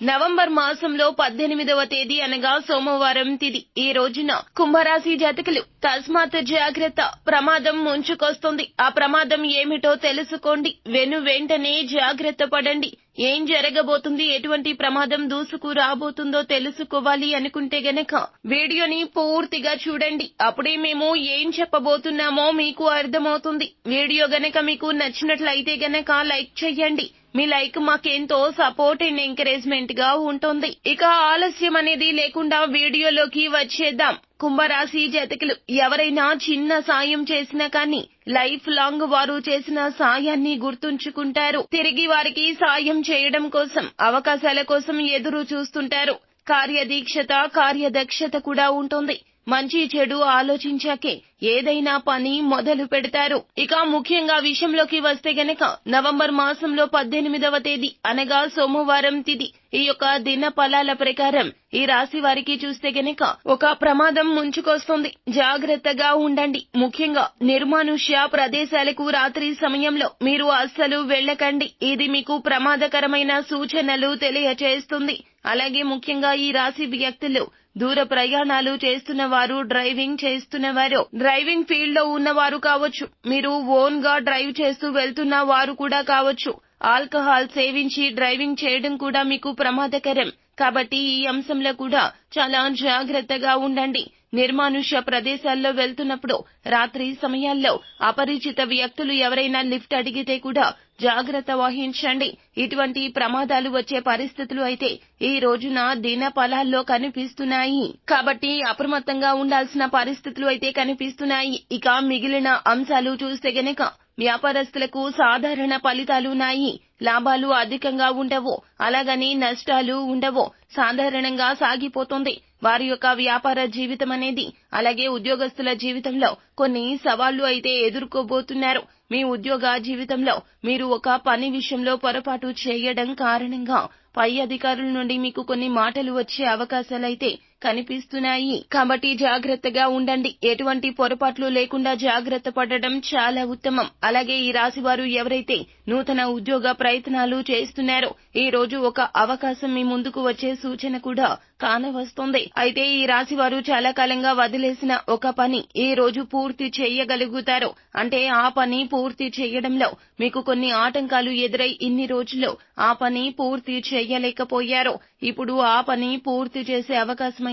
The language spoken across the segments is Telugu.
నవంబర్ మాసంలో పద్దెనిమిదవ తేదీ అనగా సోమవారం తిది. ఈ రోజున కుంభరాశి జాతకులు తస్మాత్ జాగ్రత్త ప్రమాదం ముంచుకొస్తుంది. ఆ ప్రమాదం ఏమిటో తెలుసుకోండి. వెను వెంటనే జాగ్రత్త పడండి. ఏం జరగబోతుంది ఎటువంటి ప్రమాదం దూసుకు రాబోతుందో తెలుసుకోవాలి అనుకుంటే గనక వీడియోని పూర్తిగా చూడండి. అప్పుడే మేము ఏం చెప్పబోతున్నామో మీకు అర్థమవుతుంది. వీడియో గనక మీకు నచ్చినట్లయితే గనక లైక్ చెయ్యండి మీ లైక్ మాకెంతో సపోర్ట్ అండ్ ఎంకరేజ్మెంట్గా ఉంటుంది. ఇక ఆలస్యం అనేది లేకుండా వీడియోలోకి వచ్చేద్దాం. కుంభరాశి జతకులు ఎవరైనా చిన్న సాయం చేసినా కానీ లైఫ్ లాంగ్ వారు చేసిన సాయాన్ని గుర్తుంచుకుంటారు. తిరిగి వారికి సాయం చేయడం కోసం అవకాశాల కోసం ఎదురు చూస్తుంటారు. కార్యదీక్షత కార్యదక్షత కూడా ఉంటుంది. మంచి చెడు ఆలోచించాకే ఏదైనా పని మొదలు పెడతారు. ఇక ముఖ్యంగా విషయంలోకి వస్తే గనక నవంబర్ మాసంలో పద్దెనిమిదవ తేదీ అనగా సోమవారం తిది. ఈ యొక్క దిన ఫలాల ప్రకారం ఈ రాశి వారికి చూస్తే గనక ఒక ప్రమాదం ముంచుకొస్తుంది. జాగ్రత్తగా ఉండండి. ముఖ్యంగా నిర్మానుష్య ప్రదేశాలకు రాత్రి సమయంలో మీరు అస్సలు వెళ్ళకండి. ఇది మీకు ప్రమాదకరమైన సూచనలు తెలియచేస్తుంది. అలాగే ముఖ్యంగా ఈ రాశి వ్యక్తులు దూర ప్రయాణాలు చేస్తున్న వారు డ్రైవింగ్ చేస్తున్న వారు డ్రైవింగ్ ఫీల్డ్లో ఉన్నవారు కావచ్చు. మీరు ఓన్గా డ్రైవ్ చేస్తూ వెళ్తున్న వారు కూడా కావచ్చు. ఆల్కహాల్ సేవించి డ్రైవింగ్ చేయడం కూడా మీకు ప్రమాదకరం. కాబట్టి ఈ అంశంలో కూడా చాలా జాగ్రత్తగా ఉండండి. నిర్మానుష్య ప్రదేశాల్లో వెళ్తున్నప్పుడు రాత్రి సమయాల్లో అపరిచిత వ్యక్తులు ఎవరైనా లిఫ్ట్ అడిగితే కూడా జాగ్రత్త వహించండి. ఇటువంటి ప్రమాదాలు వచ్చే పరిస్థితులు అయితే ఈ రోజున దిన పొలాల్లో కనిపిస్తున్నాయి. కాబట్టి అప్రమత్తంగా ఉండాల్సిన పరిస్థితులు అయితే కనిపిస్తున్నాయి. ఇక మిగిలిన అంశాలు చూస్తే గనక వ్యాపారస్తులకు సాధారణ ఫలితాలున్నాయి లాభాలు అధికంగా ఉండవు. అలాగని నష్టాలు ఉండవు. సాధారణంగా సాగిపోతుంది. వారి యొక్క వ్యాపార జీవితం అనేది. అలాగే ఉద్యోగస్తుల జీవితంలో కొన్ని సవాళ్ళు అయితే ఎదుర్కోబోతున్నారు. మీ ఉద్యోగ జీవితంలో మీరు ఒక పని విషయంలో పొరపాటు చేయడం కారణంగా పై అధికారుల నుండి మీకు కొన్ని మాటలు వచ్చే అవకాశాలైతే కనిపిస్తున్నాయి. కాబట్టి జాగ్రత్తగా ఉండండి. ఎటువంటి పొరపాట్లు లేకుండా జాగ్రత్త పడడం చాలా ఉత్తమం. అలాగే ఈ రాశి వారు ఎవరైతే నూతన ఉద్యోగ ప్రయత్నాలు చేస్తున్నారో ఈ రోజు ఒక అవకాశం మీ ముందుకు వచ్చే సూచన కూడా కానవస్తుంది. అయితే ఈ రాశి వారు చాలా కాలంగా వదిలేసిన ఒక పని ఈ రోజు పూర్తి చేయగలుగుతారు. అంటే ఆ పని పూర్తి చేయడంలో మీకు కొన్ని ఆటంకాలు ఎదురై ఇన్ని రోజుల్లో ఆ పని పూర్తి చేయలేకపోయారు. ఇప్పుడు ఆ పని పూర్తి చేసే అవకాశం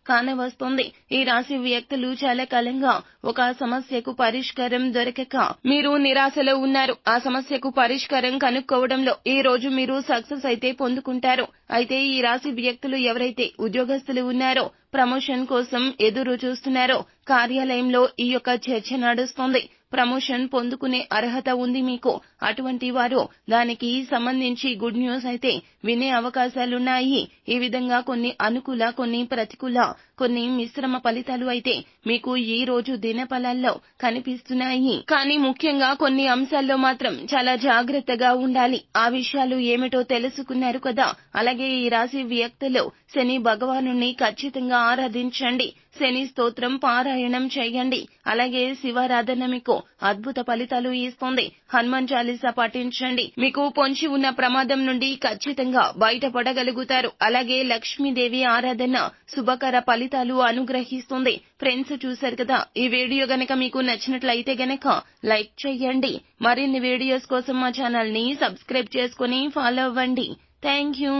అయితే కానవస్తుంది. ఈ రాశి వ్యక్తులు చాలా కాలంగా ఒక సమస్యకు పరిష్కారం దొరకక మీరు నిరాశలో ఉన్నారు. ఆ సమస్యకు పరిష్కారం కనుక్కోవడంలో ఈ రోజు మీరు సక్సెస్ అయితే పొందుకుంటారు. అయితే ఈ రాశి వ్యక్తులు ఎవరైతే ఉద్యోగస్తులు ఉన్నారో ప్రమోషన్ కోసం ఎదురు చూస్తున్నారో కార్యాలయంలో ఈ యొక్క చర్చ నడుస్తుంది. ప్రమోషన్ పొందుకునే అర్హత ఉంది మీకు. అటువంటి వారు దానికి సంబంధించి గుడ్ న్యూస్ అయితే వినే అవకాశాలున్నాయి. ఈ విధంగా కొన్ని అనుకూల కొన్ని ప్రతికూల కొన్ని మిశ్రమ ఫలితాలు అయితే మీకు ఈ రోజు దినఫలాల్లో కనిపిస్తున్నాయి. కానీ ముఖ్యంగా కొన్ని అంశాల్లో మాత్రం చాలా జాగ్రత్తగా ఉండాలి. ఆ విషయాలు ఏమిటో తెలుసుకున్నారు కదా. అలాగే ఈ రాశి వ్యక్తులు శని భగవాను ఖచ్చితంగా ఆరాధించండి. శని స్తోత్రం పారాయణం చేయండి. అలాగే శివారాధన మీకు అద్భుత ఫలితాలు ఇస్తుంది. హనుమాన్ చాలీసా పఠించండి మీకు పొంచి ఉన్న ప్రమాదం నుండి ఖచ్చితంగా బయటపడగలుగుతారు. అలాగే లక్ష్మీదేవి ఆరాధన శుభకర ఫలితాలు అనుగ్రహిస్తుంది. ఫ్రెండ్స్ చూశారు కదా ఈ వీడియో గనక మీకు నచ్చినట్లయితే గనక లైక్ చేయండి. మరిన్ని వీడియోస్ కోసం మా ఛానల్ని సబ్స్క్రైబ్ చేసుకుని ఫాలో అవ్వండి. Thank you.